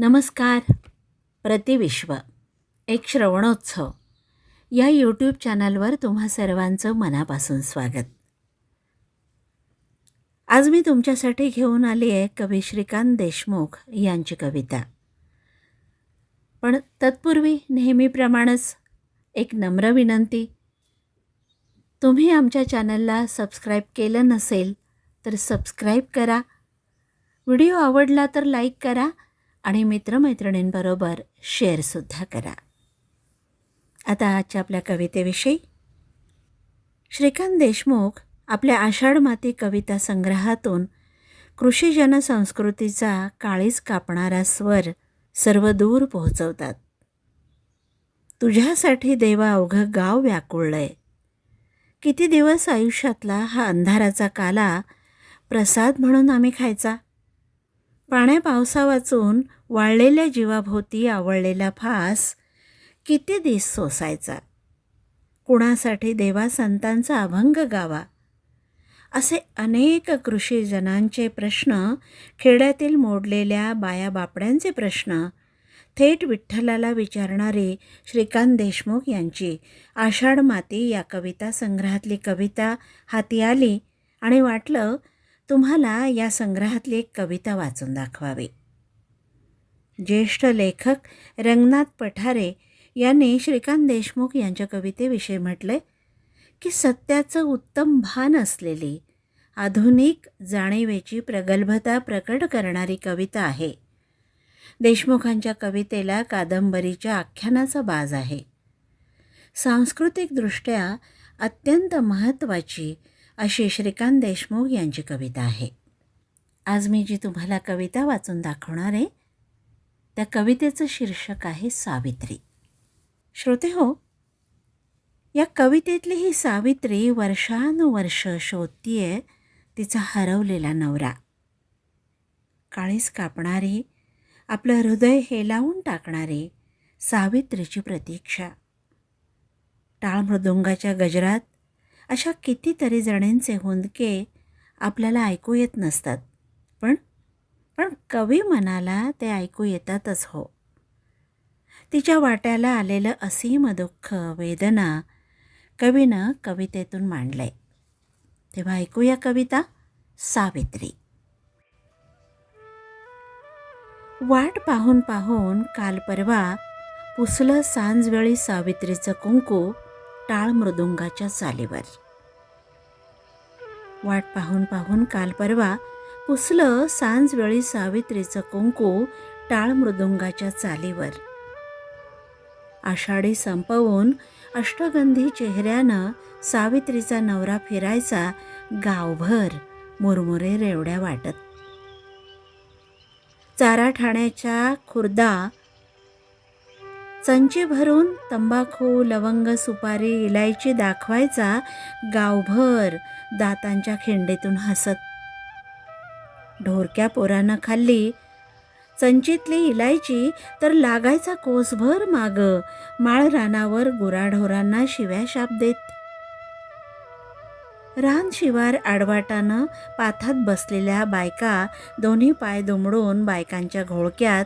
नमस्कार. प्रतिविश्व एक श्रवणोत्सव. या यूट्यूब चॅनलवर तुम्हा सर्वांचं मनापासून स्वागत. आज मी तुमच्यासाठी घेऊन आली आहे कवी श्रीकांत देशमुख यांची कविता. पण तत्पूर्वी नेहमीप्रमाणेच एक नम्र विनंती. तुम्ही आमच्या चॅनलला सबस्क्राईब केलं नसेल तर सबस्क्राईब करा. व्हिडिओ आवडला तर लाईक करा आणि मित्रमैत्रिणींबरोबर शेअरसुद्धा करा. आता आजच्या आपल्या कवितेविषयी. श्रीकांत देशमुख आपल्या आषाढ माती कविता संग्रहातून कृषी जनसंस्कृतीचा काळीज कापणारा स्वर सर्व दूर पोहोचवतात. तुझ्यासाठी देवा अवघं गाव व्याकुळलंय. किती दिवस आयुष्यातला हा अंधाराचा काला प्रसाद म्हणून आम्ही खायचा? पाण्या पावसा वाचून वाळलेल्या जीवाभोवती आवळलेला फास किती दिस सोसायचा? कुणासाठी देवा संतांचा अभंग गावा? असे अनेक कृषीजनांचे प्रश्न खेड्यातील मोडलेल्या बाया बापड्यांचे प्रश्न थेट विठ्ठलाला विचारणारी श्रीकांत देशमुख यांची आषाढ माती या कविता संग्रहातली कविता हाती आली आणि वाटलं तुम्हाला या संग्रहातली एक कविता वाचून दाखवावी. ज्येष्ठ लेखक रंगनाथ पठारे यांनी श्रीकांत देशमुख यांच्या कवितेविषयी म्हटले की सत्याचं उत्तम भान असलेली आधुनिक जाणीवेची प्रगल्भता प्रकट करणारी कविता आहे. देशमुखांच्या कवितेला कादंबरीच्या आख्यानाचा बाज आहे. सांस्कृतिकदृष्ट्या अत्यंत महत्त्वाची अशी श्रीकांत देशमुख यांची कविता आहे. आज मी जी तुम्हाला कविता वाचून दाखवणार आहे त्या कवितेचं शीर्षक आहे सावित्री. श्रोते हो या कवितेतली ही सावित्री वर्षानुवर्ष शोधतीये तिचा हरवलेला नवरा. काळीस कापणारी आपलं हृदय हेलावून टाकणारी सावित्रीची प्रतीक्षा. टाळ मृदुंगाच्या गजरात अशा कितीतरी जणींचे हुंदके आपल्याला ऐकू येत नसतात. पण पण कवी मनाला ते ऐकू येतातच हो. तिच्या वाट्याला आलेलं असीम दुःख वेदना कवीनं कवितेतून मांडलंय. तेव्हा ऐकूया कविता सावित्री. वाट पाहून पाहून काल परवा पुसलं सांजवेळी सावित्रीचं कुंकू टाळ मृदुंगाच्या चालीवर वाट पाहून पाहून काल परवा पुसलं सांजवेळी सावित्रीचं कुंकू टाळ मृदुंगाच्या चालीवर आषाढी संपवून अष्टगंधी चेहऱ्यानं सावित्रीचा नवरा फिरायचा गावभर मुरमुरे रेवड्या वाटत. चारा ठाण्याच्या खुर्दा चंची भरून तंबाखू लवंग सुपारी इलायची दाखवायचा गावभर दातांच्या खिंडीतून हसत. ढोरक्या पोरानं खाल्ली. चंचीतली इलायची तर लागायचा कोसभर माग माळ रानावर गुराढोरांना शिव्या शाप देत. रान शिवार आडवाटानं पाथात बसलेल्या बायका दोन्ही पाय दुमडून बायकांच्या घोळक्यात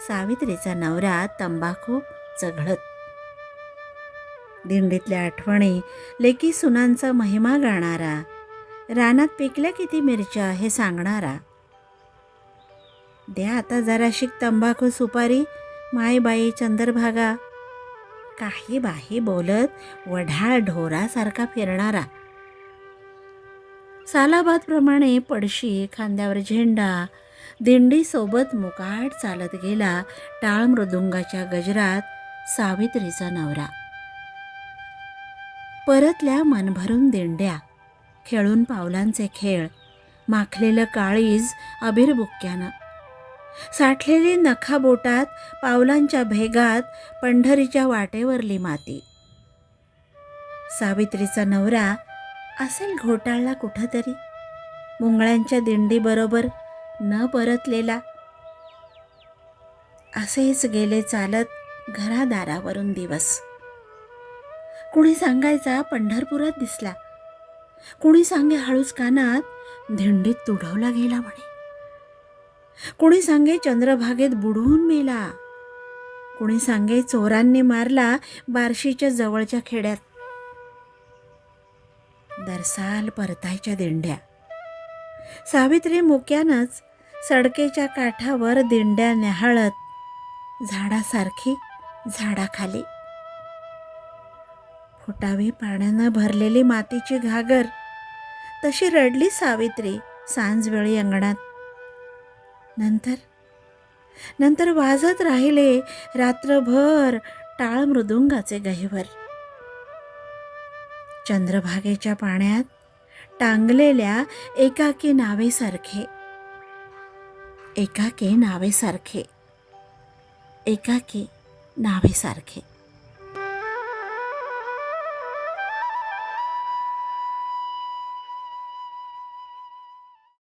सावित्रीचा नवरा तंबाखू चघळत. दिंडीतल्या आठवणी लेकी सुनांचा महिमा गाणारा रानात पिकल्या किती मिरच्या हे सांगणारा. द्या आता जराशी तंबाखू सुपारी मायबाई चंद्रभागा. काही बाही बोलत वढाळ ढोरासारखा फिरणारा. सालाबादप्रमाणे पडशी खांद्यावर झेंडा दिंडीसोबत मुकाट चालत गेला टाळ मृदुंगाच्या गजरात सावित्रीचा नवरा. परतल्या मनभरून दिंड्या खेळून पावलांचे खेळ माखलेलं काळीज अभिरबुक्क्यानं साठलेली नखाबोटात पावलांच्या भेगात पंढरीच्या वाटेवरली माती. सावित्रीचा नवरा असेल घोटाळला कुठंतरी? मुंगळ्यांच्या दिंडीबरोबर न परतलेला. असेच गेले चालत घरादारावरून दिवस. कुणी सांगायचा पंढरपुरात दिसला. कुणी सांगे हळूच कानात दिंडीत तुडवला गेला म्हणे. कुणी सांगे चंद्रभागेत बुडवून मेला. कुणी सांगे चोरांनी मारला बार्शीच्या जवळच्या खेड्यात. दरसाल परतायच्या दिंड्या. सावित्री मोक्यानंच सडकेच्या काठावर दिंड्या न्याहाळत झाडासारखी झाडाखाली. फुटावी पाण्यानं भरलेली मातीची घागर तशी रडली सावित्री सांजवेळी अंगणात. नंतर नंतर वाजत राहिले रात्रभर टाळ मृदुंगाचे गहिवर. चंद्रभागेच्या पाण्यात टांगलेल्या एकाकी नावेसारखे एकाके नावेसारखे एकाकी नावेसारखे